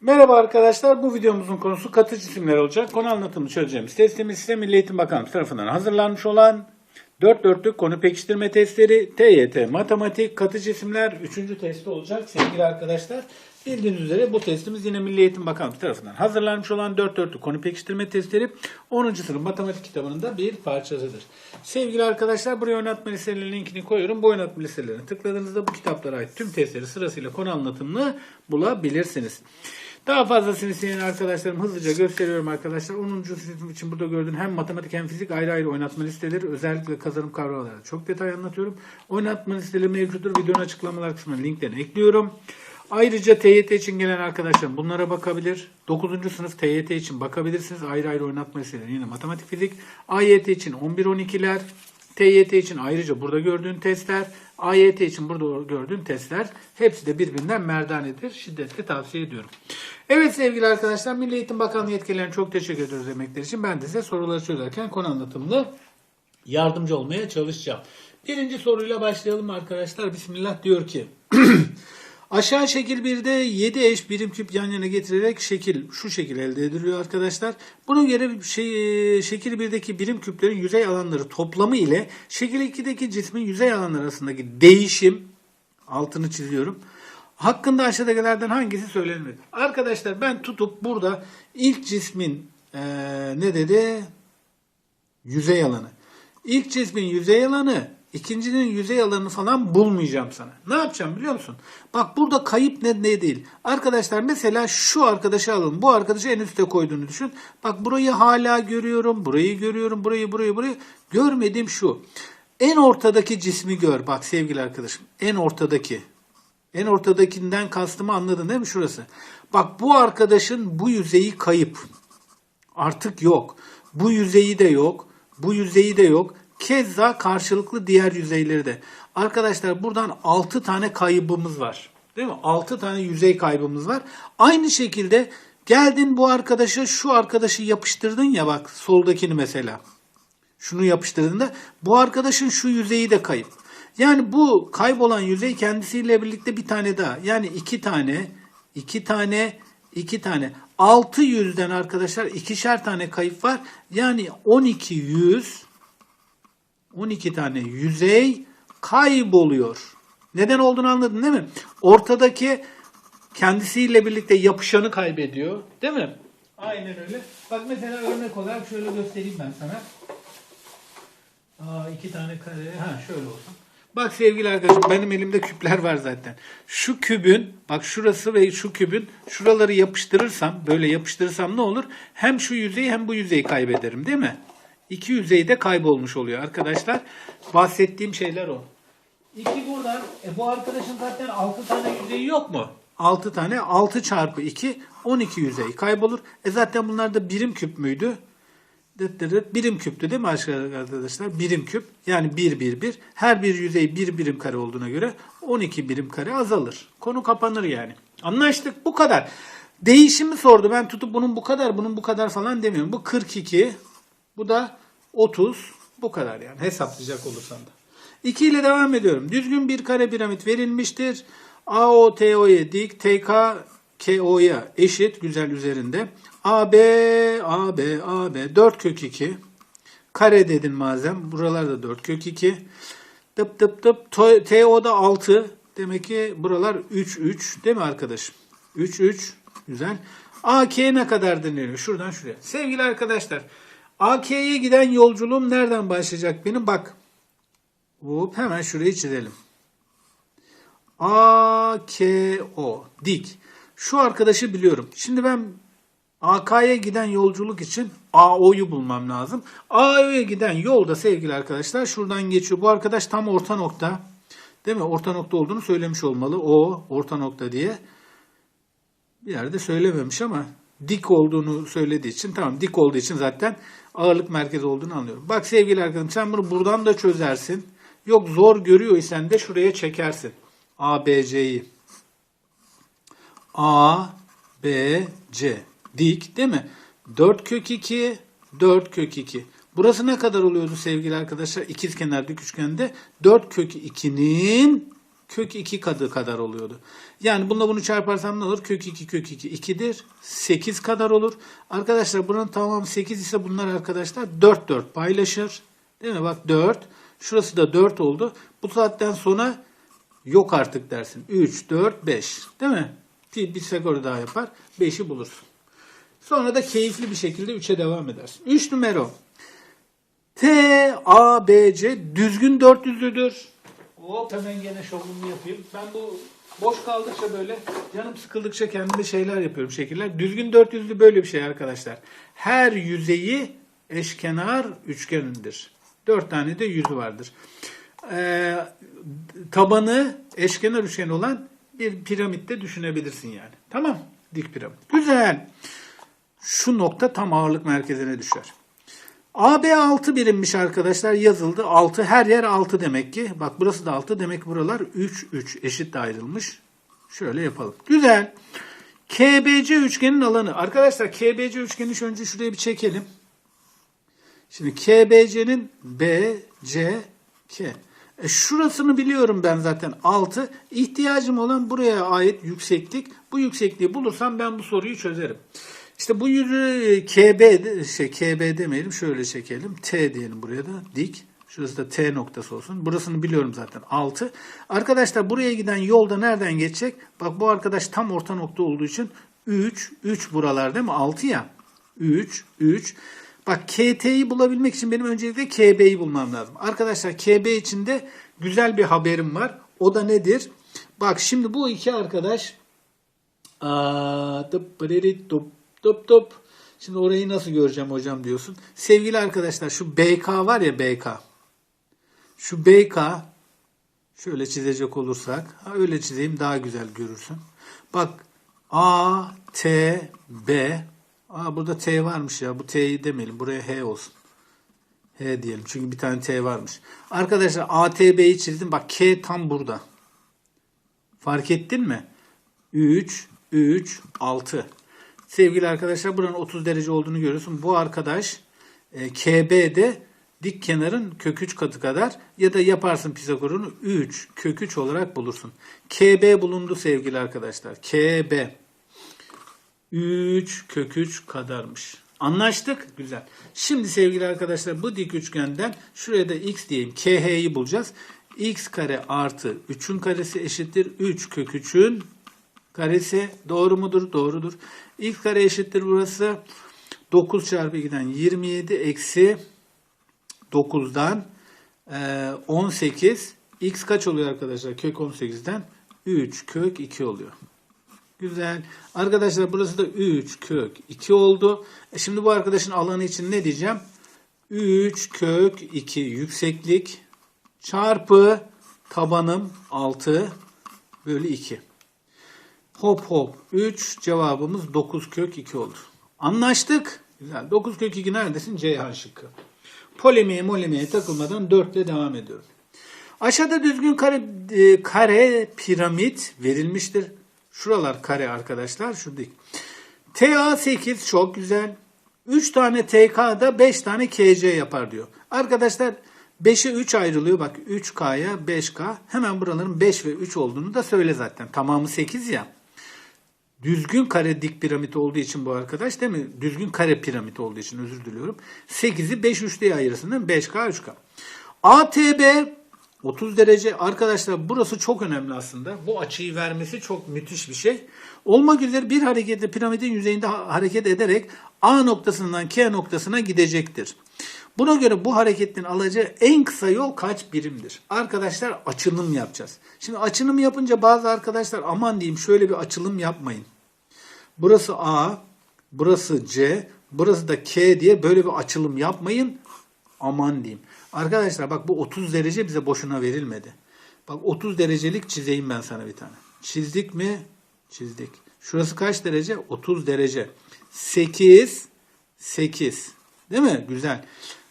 Merhaba arkadaşlar. Bu videomuzun konusu katı cisimler olacak. Konu anlatımını çözeceğimiz testimiz size Milli Eğitim Bakanlığı tarafından hazırlanmış olan 4 dörtlük konu pekiştirme testleri TYT Matematik Katı Cisimler 3. testi olacak sevgili arkadaşlar. Bildiğiniz üzere bu testimiz yine Milli Eğitim Bakanlığı tarafından hazırlanmış olan 4 dörtlük konu pekiştirme testleri 10. sınıf matematik kitabının da bir parçasıdır. Sevgili arkadaşlar buraya oynatma listelerinin linkini koyuyorum. Bu oynatma listelerine tıkladığınızda bu kitaplara ait tüm testleri sırasıyla konu anlatımını bulabilirsiniz. Daha fazlasını isteyen arkadaşlarım hızlıca gösteriyorum arkadaşlar. 10. sınıf için burada gördüğün hem matematik hem fizik ayrı ayrı oynatma listeleri özellikle kazanım kavramları çok detay anlatıyorum. Oynatma listeleri mevcuttur. Videonun açıklamalar kısmına linklerini ekliyorum. Ayrıca TYT için gelen arkadaşlarım bunlara bakabilir. 9. sınıf TYT için bakabilirsiniz. Ayrı ayrı oynatma listeleri yine matematik fizik. AYT için 11-12'ler. TYT için ayrıca burada gördüğün testler, AYT için burada gördüğün testler hepsi de birbirinden merdanedir. Şiddetle tavsiye ediyorum. Evet sevgili arkadaşlar Milli Eğitim Bakanlığı yetkililerine çok teşekkür ediyoruz emekleri için. Ben de size soruları çözerken konu anlatımını yardımcı olmaya çalışacağım. Birinci soruyla başlayalım arkadaşlar. Bismillah diyor ki Aşağı şekil 1'de 7 eş birim küp yan yana getirerek şekil şu şekil elde ediliyor arkadaşlar. Buna göre şey, şekil 1'deki birim küplerin yüzey alanları toplamı ile şekil 2'deki cismin yüzey alanları arasındaki değişim altını çiziyorum. Hakkında aşağıdakilerden hangisi söylenmedi? Arkadaşlar ben tutup burada ilk cismin eee, ne dedi? Yüzey alanı. İlk cismin yüzey alanı, ikincinin yüzey alanını falan bulmayacağım sana. Ne yapacağım biliyor musun? Bak burada kayıp ne, ne değil. Arkadaşlar mesela şu arkadaşı alın. Bu arkadaşı en üste koyduğunu düşün. Bak burayı hala görüyorum. Burayı görüyorum. Burayı, burayı, burayı. Görmediğim şu. En ortadaki cismi gör. Bak sevgili arkadaşım. En ortadaki. En ortadakinden kastımı anladın değil mi şurası? Bak bu arkadaşın bu yüzeyi kayıp. Artık yok. Bu yüzeyi de yok. Bu yüzeyi de yok. Keza karşılıklı diğer yüzeyleri de. Arkadaşlar buradan 6 tane kaybımız var. Değil mi? 6 tane yüzey kaybımız var. Aynı şekilde geldin bu arkadaşa şu arkadaşı yapıştırdın ya bak soldakini mesela. Şunu yapıştırdığında bu arkadaşın şu yüzeyi de kayıp. Yani bu kaybolan yüzey kendisiyle birlikte bir tane daha. Yani iki tane, iki tane, iki tane. Altı yüzden arkadaşlar ikişer tane kayıp var. Yani 12 yüz, 12 tane yüzey kayboluyor. Neden olduğunu anladın değil mi? Ortadaki kendisiyle birlikte yapışanı kaybediyor. Değil mi? Aynen öyle. Bak mesela örnek olarak şöyle göstereyim ben sana. Aa, iki tane kare. Ha şöyle olsun. Bak sevgili arkadaşım benim elimde küpler var zaten. Şu kübün bak şurası ve şu kübün şuraları yapıştırırsam böyle yapıştırırsam ne olur? Hem şu yüzeyi hem bu yüzeyi kaybederim değil mi? İki yüzey de kaybolmuş oluyor arkadaşlar. Bahsettiğim şeyler o. İki buradan. E bu arkadaşın zaten 6 tane yüzeyi yok mu? 6 tane. 6 çarpı 2 12 yüzey kaybolur. E zaten bunlar da birim küp müydü? Birim küptü değil mi arkadaşlar? Birim küp. Yani 1 1 1. Her bir yüzey bir birim kare olduğuna göre 12 birim kare azalır. Konu kapanır yani. Anlaştık. Bu kadar. Değişimi sordu. Ben tutup bunun bu kadar, bunun bu kadar falan demiyorum. Bu 42. Bu da 30. Bu kadar yani hesaplayacak olursan da. 2 ile devam ediyorum. Düzgün bir kare piramit verilmiştir. AOTO'ya dik, TK KO'ya eşit güzel üzerinde. AB, AB, AB 4 kök 2. Kare dedin malzem. Buralarda 4 kök 2. Tıp tıp tıp. To- TO'da 6. Demek ki buralar 3 3 değil mi arkadaşım? 3 3. Güzel. AK ne kadar deniliyor? Şuradan şuraya. Sevgili arkadaşlar. AK'ye giden yolculuğum nereden başlayacak benim? Bak. Hop hemen şurayı çizelim. A, K, O. Dik. Şu arkadaşı biliyorum. Şimdi ben AK'ya giden yolculuk için AO'yu bulmam lazım. AO'ya giden yolda sevgili arkadaşlar şuradan geçiyor. Bu arkadaş tam orta nokta. Değil mi? Orta nokta olduğunu söylemiş olmalı. O orta nokta diye. Bir yerde söylememiş ama dik olduğunu söylediği için tamam dik olduğu için zaten ağırlık merkezi olduğunu anlıyorum. Bak sevgili arkadaşım sen bunu buradan da çözersin. Yok zor görüyorsan de şuraya çekersin. ABC'yi. A, B, C. Dik değil mi? 4 kök 2, 4 kök 2. Burası ne kadar oluyordu sevgili arkadaşlar? İkizkenar dik üçgende 4 kök 2'nin kök 2 kadı kadar oluyordu. Yani bununla bunu çarparsam ne olur? Kök 2 kök 2 2'dir. 8 kadar olur. Arkadaşlar buranın tamamı 8 ise bunlar arkadaşlar 4 4 paylaşır. Değil mi? Bak 4. Şurası da 4 oldu. Bu saatten sonra yok artık dersin. 3, 4, 5. Değil mi? Bir Pisagor daha yapar. 5'i bulursun. Sonra da keyifli bir şekilde 3'e devam edersin. 3 numara. T, A, B, C düzgün dört yüzlüdür. Hop hemen gene şovumu yapayım. Ben bu boş kaldıkça böyle canım sıkıldıkça kendime şeyler yapıyorum şekiller. Düzgün dört yüzlü böyle bir şey arkadaşlar. Her yüzeyi eşkenar üçgendir. Dört tane de yüzü vardır. Ee, tabanı eşkenar üçgen olan bir piramitte düşünebilirsin yani. Tamam. Dik piramit. Güzel. Şu nokta tam ağırlık merkezine düşer. AB 6 birimmiş arkadaşlar yazıldı. 6 her yer 6 demek ki. Bak burası da 6 demek buralar 3 3 eşit de ayrılmış. Şöyle yapalım. Güzel. KBC üçgenin alanı. Arkadaşlar KBC üçgeni şu önce şuraya bir çekelim. Şimdi KBC'nin B, C, K. E şurasını biliyorum ben zaten 6. İhtiyacım olan buraya ait yükseklik. Bu yüksekliği bulursam ben bu soruyu çözerim. İşte bu yüzü KB, şey KB demeyelim şöyle çekelim. T diyelim buraya da dik. Şurası da T noktası olsun. Burasını biliyorum zaten 6. Arkadaşlar buraya giden yolda nereden geçecek? Bak bu arkadaş tam orta nokta olduğu için 3, 3 buralar değil mi? 6 ya. 3, 3. Bak KT'yi bulabilmek için benim öncelikle KB'yi bulmam lazım. Arkadaşlar KB için de güzel bir haberim var. O da nedir? Bak şimdi bu iki arkadaş Tup tup. Şimdi orayı nasıl göreceğim hocam diyorsun. Sevgili arkadaşlar şu BK var ya BK. Şu BK şöyle çizecek olursak ha öyle çizeyim daha güzel görürsün. Bak A, T, B. Aa burada T varmış ya. Bu T'yi demeyelim. Buraya H olsun. H diyelim. Çünkü bir tane T varmış. Arkadaşlar ATB'yi çizdim. Bak K tam burada. Fark ettin mi? 3, 3, 6. Sevgili arkadaşlar buranın 30 derece olduğunu görüyorsun. Bu arkadaş e, KB'de dik kenarın kök 3 katı kadar ya da yaparsın Pisagor'unu 3 kök 3 olarak bulursun. KB bulundu sevgili arkadaşlar. KB 3 kök 3 kadarmış. Anlaştık? Güzel. Şimdi sevgili arkadaşlar bu dik üçgenden şuraya da x diyeyim. KH'yi bulacağız. x kare artı 3'ün karesi eşittir 3 kök 3'ün karesi doğru mudur? Doğrudur. X kare eşittir burası 9 çarpı 2'den 27 eksi 9'dan e, 18 x kaç oluyor arkadaşlar? Kök 18'den 3 kök 2 oluyor. Güzel. Arkadaşlar burası da 3 kök 2 oldu. E şimdi bu arkadaşın alanı için ne diyeceğim? 3 kök 2 yükseklik çarpı tabanım 6 bölü 2. Hop hop 3 cevabımız 9 kök 2 olur. Anlaştık. Güzel. 9 kök 2 neredesin? Ceyhan şıkkı. Polemiğe molemiğe takılmadan 4 ile devam ediyorum. Aşağıda düzgün kare, e, kare piramit verilmiştir. Şuralar kare arkadaşlar. Şu dik. TA 8 çok güzel. 3 tane TK'da 5 tane KC yapar diyor. Arkadaşlar 5'e 3 ayrılıyor. Bak 3K'ya 5K. Hemen buraların 5 ve 3 olduğunu da söyle zaten. Tamamı 8 ya. Düzgün kare dik piramit olduğu için bu arkadaş değil mi? Düzgün kare piramit olduğu için özür diliyorum. 8'i 5 3 diye ayırırsın değil mi? 5K 3K. ATB 30 derece. Arkadaşlar burası çok önemli aslında. Bu açıyı vermesi çok müthiş bir şey. Olmak üzere bir harekette piramidin yüzeyinde hareket ederek A noktasından K noktasına gidecektir. Buna göre bu hareketin alacağı en kısa yol kaç birimdir? Arkadaşlar açılım yapacağız. Şimdi açılım yapınca bazı arkadaşlar aman diyeyim şöyle bir açılım yapmayın. Burası A, burası C, burası da K diye böyle bir açılım yapmayın. Aman diyeyim. Arkadaşlar bak bu 30 derece bize boşuna verilmedi. Bak 30 derecelik çizeyim ben sana bir tane. Çizdik mi? Çizdik. Şurası kaç derece? 30 derece. 8, 8. Değil mi? Güzel.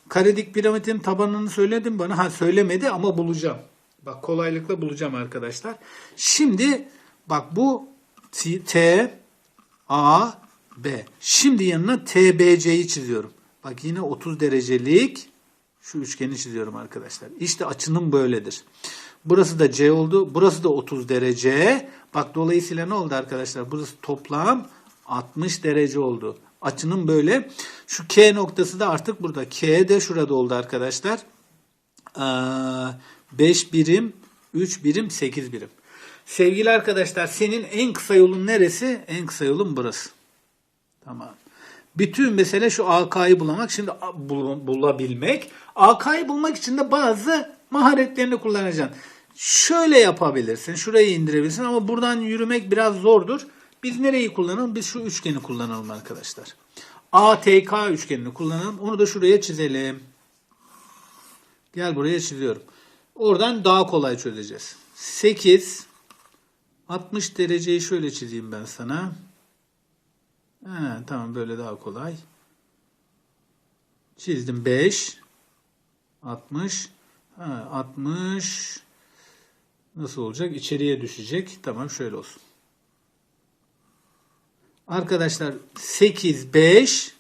Karedik piramidin tabanını söyledim bana. Ha söylemedi ama bulacağım. Bak kolaylıkla bulacağım arkadaşlar. Şimdi bak bu T, T A B. Şimdi yanına TBC'yi çiziyorum. Bak yine 30 derecelik şu üçgeni çiziyorum arkadaşlar. İşte açının böyledir. Burası da C oldu. Burası da 30 derece. Bak dolayısıyla ne oldu arkadaşlar? Burası toplam 60 derece oldu. Açının böyle. Şu K noktası da artık burada. K de şurada oldu arkadaşlar. 5 birim, 3 birim, 8 birim. Sevgili arkadaşlar senin en kısa yolun neresi? En kısa yolun burası. Tamam. Bütün mesele şu AK'yı bulamak. Şimdi bul- bulabilmek. AK'yı bulmak için de bazı maharetlerini kullanacaksın. Şöyle yapabilirsin. Şurayı indirebilirsin ama buradan yürümek biraz zordur. Biz nereyi kullanalım? Biz şu üçgeni kullanalım arkadaşlar. ATK üçgenini kullanalım. Onu da şuraya çizelim. Gel buraya çiziyorum. Oradan daha kolay çözeceğiz. 8 60 dereceyi şöyle çizeyim ben sana. Ha, tamam böyle daha kolay. Çizdim 5 60 ha, 60 nasıl olacak? İçeriye düşecek. Tamam şöyle olsun. Arkadaşlar 8 5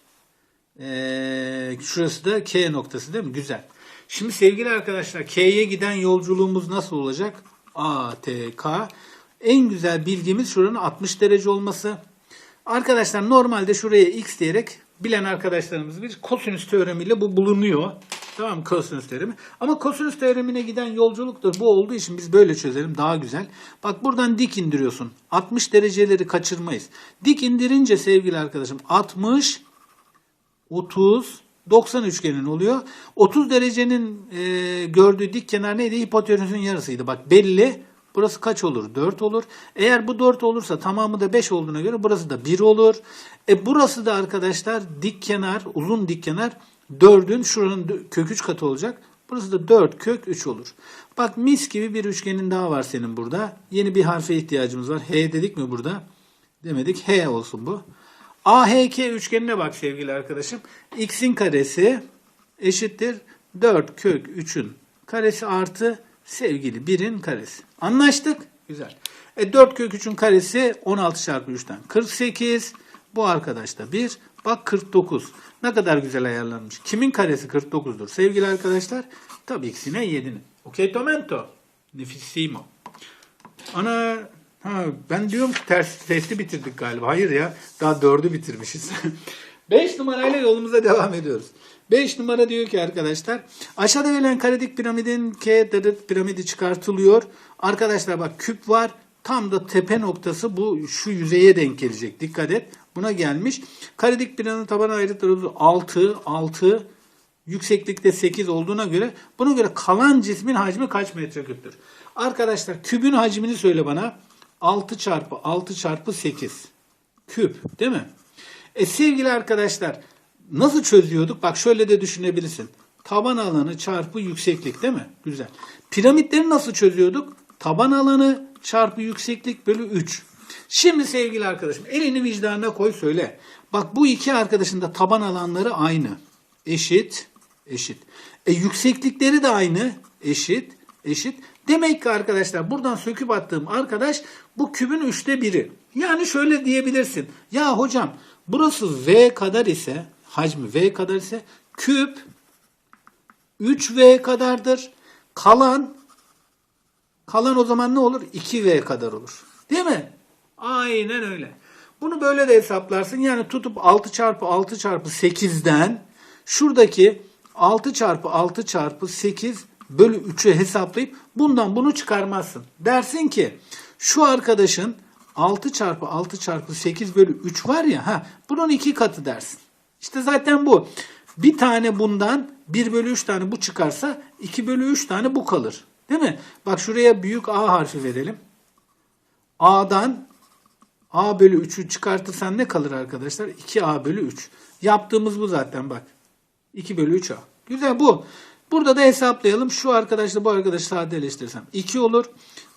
ee, şurası da K noktası değil mi? Güzel. Şimdi sevgili arkadaşlar K'ye giden yolculuğumuz nasıl olacak? A, T, K. En güzel bildiğimiz şuranın 60 derece olması. Arkadaşlar normalde şuraya x diyerek bilen arkadaşlarımız bir kosinüs teoremiyle bu bulunuyor. Tamam? Kosinüs teoremi. Ama kosinüs teoremine giden yolculuktur. Bu olduğu için biz böyle çözelim. Daha güzel. Bak buradan dik indiriyorsun. 60 dereceleri kaçırmayız. Dik indirince sevgili arkadaşım 60 30 90 üçgenin oluyor. 30 derecenin e, gördüğü dik kenar neydi? Hipotenüsün yarısıydı. Bak belli. Burası kaç olur? 4 olur. Eğer bu 4 olursa tamamı da 5 olduğuna göre burası da 1 olur. E burası da arkadaşlar dik kenar, uzun dik kenar 4'ün şuranın kök 3 katı olacak. Burası da 4 kök 3 olur. Bak mis gibi bir üçgenin daha var senin burada. Yeni bir harfe ihtiyacımız var. H dedik mi burada? Demedik. H olsun bu. AHK üçgenine bak sevgili arkadaşım. X'in karesi eşittir 4 kök 3'ün karesi artı sevgili 1'in karesi. Anlaştık? Güzel. E 4 kök 3'ün karesi 16 çarpı 3'ten 48. Bu arkadaş da 1. Bak 49. Ne kadar güzel ayarlanmış. Kimin karesi 49'dur sevgili arkadaşlar? Tabii ki yine 7'nin. Ok tomento. Nefissimo. Ana ha, ben diyorum ki ters testi bitirdik galiba. Hayır ya daha dördü bitirmişiz. 5 numarayla yolumuza devam ediyoruz. 5 numara diyor ki arkadaşlar aşağıda verilen karedik piramidin K dadık piramidi çıkartılıyor. Arkadaşlar bak küp var. Tam da tepe noktası bu şu yüzeye denk gelecek. Dikkat et. Buna gelmiş. Karedik piramidin tabanı ayrıtları 6 6 yükseklikte 8 olduğuna göre buna göre kalan cismin hacmi kaç metreküptür? Arkadaşlar kübün hacmini söyle bana. 6 çarpı 6 çarpı 8. Küp değil mi? E sevgili arkadaşlar nasıl çözüyorduk? Bak şöyle de düşünebilirsin. Taban alanı çarpı yükseklik değil mi? Güzel. Piramitleri nasıl çözüyorduk? Taban alanı çarpı yükseklik bölü 3. Şimdi sevgili arkadaşım elini vicdanına koy söyle. Bak bu iki arkadaşın da taban alanları aynı. Eşit, eşit. E yükseklikleri de aynı. Eşit, eşit. Demek ki arkadaşlar buradan söküp attığım arkadaş bu kübün üçte biri. Yani şöyle diyebilirsin. Ya hocam burası V kadar ise hacmi V kadar ise küp 3V kadardır. Kalan kalan o zaman ne olur? 2V kadar olur. Değil mi? Aynen öyle. Bunu böyle de hesaplarsın. Yani tutup 6 çarpı 6 çarpı 8'den şuradaki 6 çarpı 6 çarpı 8 bölü 3'ü hesaplayıp bundan bunu çıkarmazsın. Dersin ki şu arkadaşın 6 çarpı 6 çarpı 8 bölü 3 var ya ha bunun iki katı dersin. İşte zaten bu. Bir tane bundan 1 bölü 3 tane bu çıkarsa 2 bölü 3 tane bu kalır. Değil mi? Bak şuraya büyük A harfi verelim. A'dan A bölü 3'ü çıkartırsan ne kalır arkadaşlar? 2A bölü 3. Yaptığımız bu zaten bak. 2 bölü 3A. Güzel bu. Burada da hesaplayalım. Şu arkadaşla bu arkadaşı sadeleştirirsem 2 olur.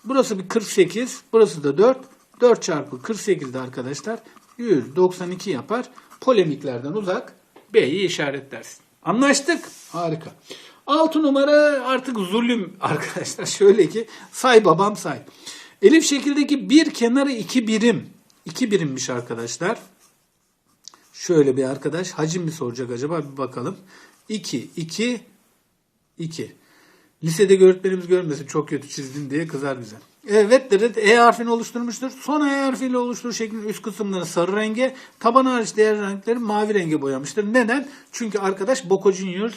Burası bir 48. Burası da 4. 4 çarpı 48 de arkadaşlar 192 yapar. Polemiklerden uzak B'yi işaretlersin. Anlaştık. Harika. 6 numara artık zulüm arkadaşlar. Şöyle ki say babam say. Elif şekildeki bir kenarı iki birim. 2 birimmiş arkadaşlar. Şöyle bir arkadaş hacim mi soracak acaba bir bakalım. 2, 2, 2. Lisedeki öğretmenimiz görmesin çok kötü çizdin diye kızar bize. Evet dedi E harfini oluşturmuştur. Son E harfiyle oluşturduğu şeklin üst kısımları sarı renge, taban hariç diğer renkleri mavi renge boyamıştır. Neden? Çünkü arkadaş Boca Juniors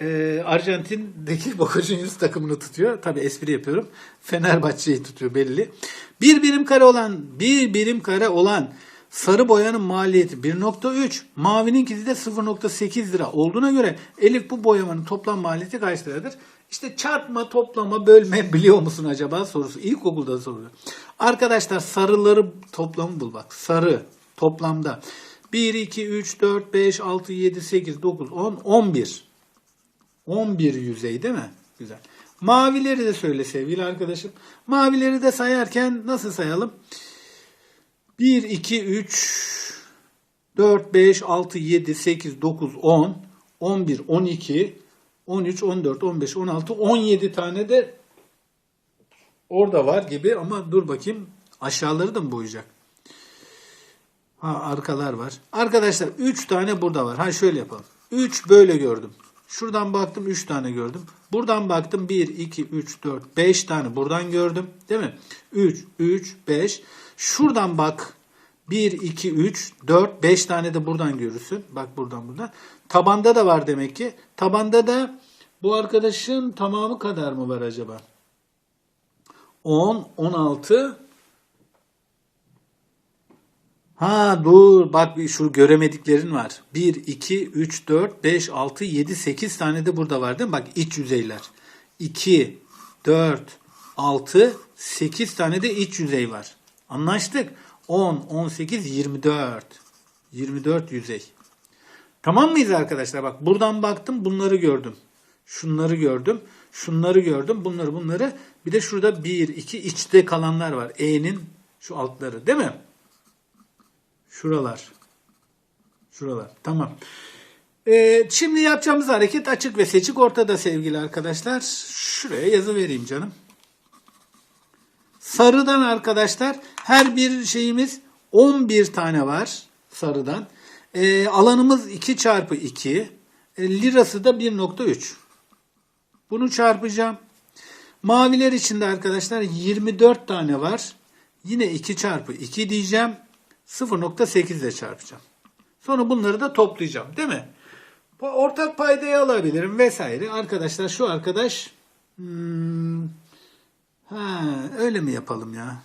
e, Arjantin'deki Boca Juniors takımını tutuyor. Tabi espri yapıyorum. Fenerbahçe'yi tutuyor belli. Bir birim kare olan, bir birim kare olan sarı boyanın maliyeti 1.3, mavininkisi de 0.8 lira olduğuna göre Elif bu boyamanın toplam maliyeti kaç liradır? İşte çarpma, toplama, bölme biliyor musun acaba sorusu. İlkokulda soruluyor. Arkadaşlar sarıları toplamı bul bak. Sarı toplamda 1, 2, 3, 4, 5, 6, 7, 8, 9, 10, 11. 11 yüzey değil mi? Güzel. Mavileri de söyle sevgili arkadaşım. Mavileri de sayarken nasıl sayalım? 1, 2, 3, 4, 5, 6, 7, 8, 9, 10, 11, 12, 13, 14, 15, 16, 17 tane de orada var gibi ama dur bakayım aşağıları da mı boyayacak? Ha arkalar var. Arkadaşlar 3 tane burada var. Ha şöyle yapalım. 3 böyle gördüm. Şuradan baktım 3 tane gördüm. Buradan baktım 1, 2, 3, 4, 5 tane buradan gördüm. Değil mi? 3, 3, 5. Şuradan bak 1, 2, 3, 4, 5 tane de buradan görürsün. Bak buradan buradan. Tabanda da var demek ki. Tabanda da bu arkadaşın tamamı kadar mı var acaba? 10, 16, Ha dur bak bir şu göremediklerin var. 1, 2, 3, 4, 5, 6, 7, 8 tane de burada var değil mi? Bak iç yüzeyler. 2, 4, 6, 8 tane de iç yüzey var. Anlaştık. 10, 18, 24. 24 yüzey. Tamam mıyız arkadaşlar? Bak buradan baktım bunları gördüm. Şunları gördüm. Şunları gördüm. Bunları bunları. Bir de şurada 1, 2 içte kalanlar var. E'nin şu altları değil mi? Şuralar. Şuralar. Tamam. Ee, şimdi yapacağımız hareket açık ve seçik ortada sevgili arkadaşlar. Şuraya yazı vereyim canım. Sarıdan arkadaşlar her bir şeyimiz 11 tane var sarıdan. Ee, alanımız 2 çarpı 2. E, lirası da 1.3. Bunu çarpacağım. Maviler içinde arkadaşlar 24 tane var. Yine 2 çarpı 2 diyeceğim. 0.8 ile çarpacağım. Sonra bunları da toplayacağım değil mi? Ortak paydayı alabilirim vesaire. Arkadaşlar şu arkadaş hmm, ha, öyle mi yapalım ya?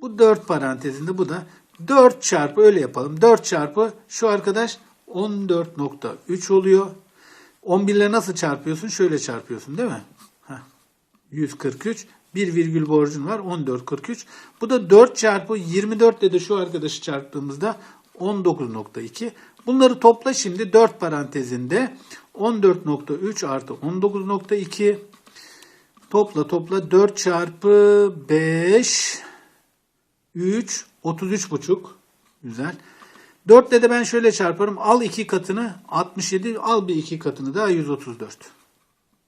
Bu 4 parantezinde bu da 4 çarpı öyle yapalım. 4 çarpı şu arkadaş 14.3 oluyor. 11 ile nasıl çarpıyorsun? Şöyle çarpıyorsun değil mi? Heh. 143. Bir virgül borcun var 14.43. Bu da 4 çarpı 24 ile de şu arkadaşı çarptığımızda 19.2. Bunları topla şimdi 4 parantezinde 14.3 artı 19.2 topla topla 4 çarpı 5 3 33.5 güzel. 4 ile ben şöyle çarparım. Al 2 katını 67 al bir 2 katını daha 134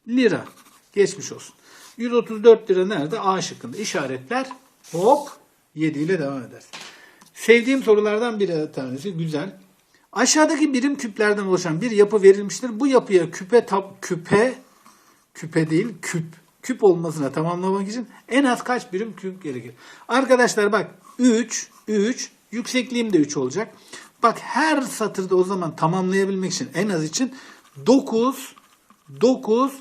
lira. Geçmiş olsun. 134 lira nerede? A şıkkında. İşaretler hop 7 ile devam eder. Sevdiğim sorulardan bir tanesi güzel. Aşağıdaki birim küplerden oluşan bir yapı verilmiştir. Bu yapıya küpe tap küpe küpe değil küp küp olmasına tamamlamak için en az kaç birim küp gerekir? Arkadaşlar bak 3 3 yüksekliğim de 3 olacak. Bak her satırda o zaman tamamlayabilmek için en az için 9 9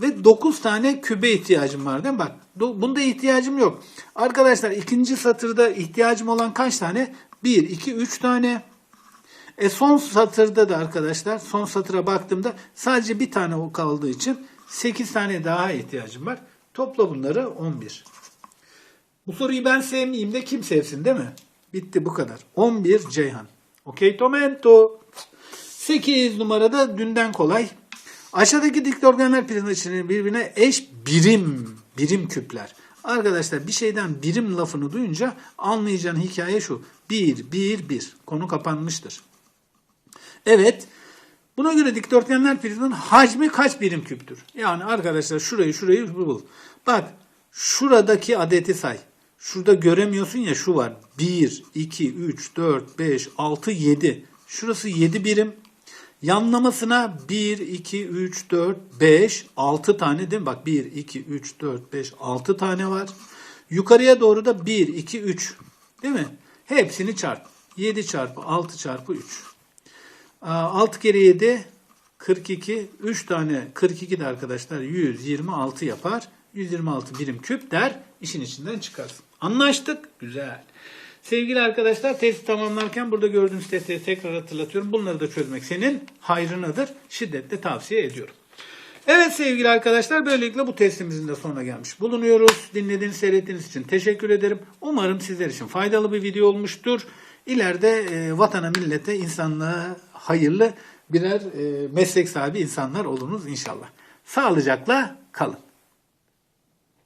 ve 9 tane kübe ihtiyacım var değil mi? Bak bunda ihtiyacım yok. Arkadaşlar ikinci satırda ihtiyacım olan kaç tane? 1, 2, 3 tane. E son satırda da arkadaşlar son satıra baktığımda sadece bir tane o kaldığı için 8 tane daha ihtiyacım var. Topla bunları 11. Bu soruyu ben sevmeyeyim de kim sevsin değil mi? Bitti bu kadar. 11 Ceyhan. Okey Tomento. 8 numarada dünden kolay. Aşağıdaki dikdörtgenler prizma içinin birbirine eş birim, birim küpler. Arkadaşlar bir şeyden birim lafını duyunca anlayacağın hikaye şu. 1, 1, 1. Konu kapanmıştır. Evet. Buna göre dikdörtgenler prizmanın hacmi kaç birim küptür? Yani arkadaşlar şurayı şurayı bul. Bak şuradaki adeti say. Şurada göremiyorsun ya şu var. 1, 2, 3, 4, 5, 6, 7. Şurası 7 birim. Yanlamasına 1, 2, 3, 4, 5, 6 tane değil mi? Bak 1, 2, 3, 4, 5, 6 tane var. Yukarıya doğru da 1, 2, 3. Değil mi? Hepsini çarp. 7 çarpı 6 çarpı 3. 6 kere 7 42. 3 tane 42 de arkadaşlar 126 yapar. 126 birim küp der. işin içinden çıkarsın. Anlaştık. Güzel. Sevgili arkadaşlar testi tamamlarken burada gördüğünüz testleri tekrar hatırlatıyorum. Bunları da çözmek senin hayrınadır. Şiddetle tavsiye ediyorum. Evet sevgili arkadaşlar böylelikle bu testimizin de sonuna gelmiş bulunuyoruz. Dinlediğiniz, seyrettiğiniz için teşekkür ederim. Umarım sizler için faydalı bir video olmuştur. İleride e, vatana, millete, insanlığa hayırlı birer e, meslek sahibi insanlar olunuz inşallah. Sağlıcakla kalın.